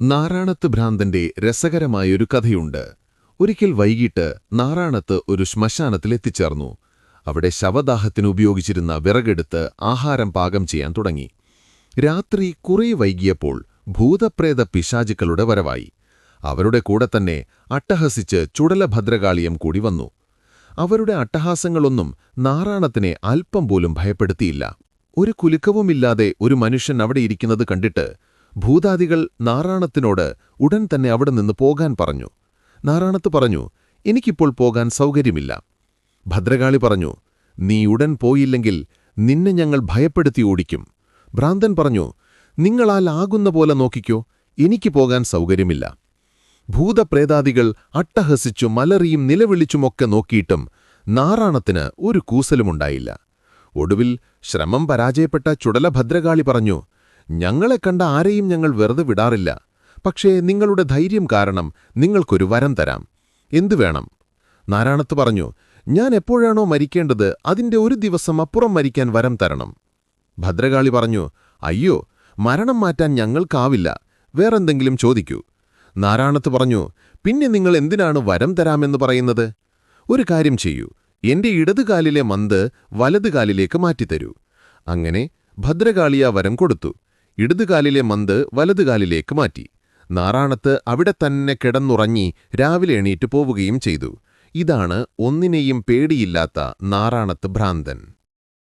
നാറാണത്ത് ഭ്രാന്തന്റെ രസകരമായൊരു കഥയുണ്ട്. ഒരിക്കൽ വൈകിട്ട് നാറാണത്ത് ഒരു ശ്മശാനത്തിലെത്തിച്ചേർന്നു അവിടെ ശവദാഹത്തിന് ഉപയോഗിച്ചിരുന്ന വിറകെടുത്ത് ആഹാരം പാകം ചെയ്യാൻ തുടങ്ങി. രാത്രി കുറെ വൈകിയപ്പോൾ ഭൂതപ്രേത പിശാചുക്കളുടെ വരവായി. അവരുടെ കൂടെ തന്നെ അട്ടഹസിച്ച് ചുടലഭദ്രകാളിയം കൂടി വന്നു. അവരുടെ അട്ടഹാസങ്ങളൊന്നും നാറാണത്തിനെ അല്പം പോലും ഭയപ്പെടുത്തിയില്ല. ഒരു കുലുക്കവുമില്ലാതെ ഒരു മനുഷ്യൻ അവിടെ ഇരിക്കുന്നത് കണ്ടിട്ട് ഭൂതാദികൾ നാറാണത്തിനോട് ഉടൻ തന്നെ അവിടെ നിന്ന് പോകാൻ പറഞ്ഞു. നാറാണത്ത് പറഞ്ഞു എനിക്കിപ്പോൾ പോകാൻ സൗകര്യമില്ല. ഭദ്രകാളി പറഞ്ഞു നീ ഉടൻ പോയില്ലെങ്കിൽ നിന്നെ ഞങ്ങൾ ഭയപ്പെടുത്തി ഓടിക്കും. ഭ്രാന്തൻ പറഞ്ഞു നിങ്ങളാൽ ആകുന്ന പോലെ നോക്കിക്കോ എനിക്ക് പോകാൻ സൗകര്യമില്ല. ഭൂതപ്രേതാദികൾ അട്ടഹസിച്ചു മലറിയും നിലവിളിച്ചുമൊക്കെ നോക്കിയിട്ടും നാറാണത്തിന് ഒരു കൂസലുമുണ്ടായില്ല. ഒടുവിൽ ശ്രമം പരാജയപ്പെട്ട ചുടലഭദ്രകാളി പറഞ്ഞു ഞങ്ങളെ കണ്ട ആരെയും ഞങ്ങൾ വെറുതെ വിടാറില്ല. പക്ഷേ നിങ്ങളുടെ ധൈര്യം കാരണം നിങ്ങൾക്കൊരു വരം തരാം. എന്തു വേണം? നാരായണത്ത് പറഞ്ഞു ഞാൻ എപ്പോഴാണോ മരിക്കേണ്ടത് അതിന്റെ ഒരു ദിവസം അപ്പുറം മരിക്കാൻ വരം തരണം. ഭദ്രകാളി പറഞ്ഞു അയ്യോ മരണം മാറ്റാൻ ഞങ്ങൾക്കാവില്ല. വേറെന്തെങ്കിലും ചോദിക്കൂ. നാരായണത്ത് പറഞ്ഞു പിന്നെ നിങ്ങൾ എന്തിനാണ് വരം തരാമെന്ന് പറയുന്നത്? ഒരു കാര്യം ചെയ്യൂ. എന്റെ ഇടതുകാലിലെ മന്ത് വലതുകാലിലേക്ക് മാറ്റിത്തരൂ. അങ്ങനെ ഭദ്രകാളിയാ വരം കൊടുത്തു. ഇടതുകാലിലെ മന്ത് വലതുകാലിലേക്ക് മാറ്റി. നാറാണത്ത് അവിടെ തന്നെ കിടന്നുറങ്ങി രാവിലെ എണീറ്റ് പോവുകയും ചെയ്തു. ഇതാണ് ഒന്നിനെയും പേടിയില്ലാത്ത നാറാണത്ത് ഭ്രാന്തൻ.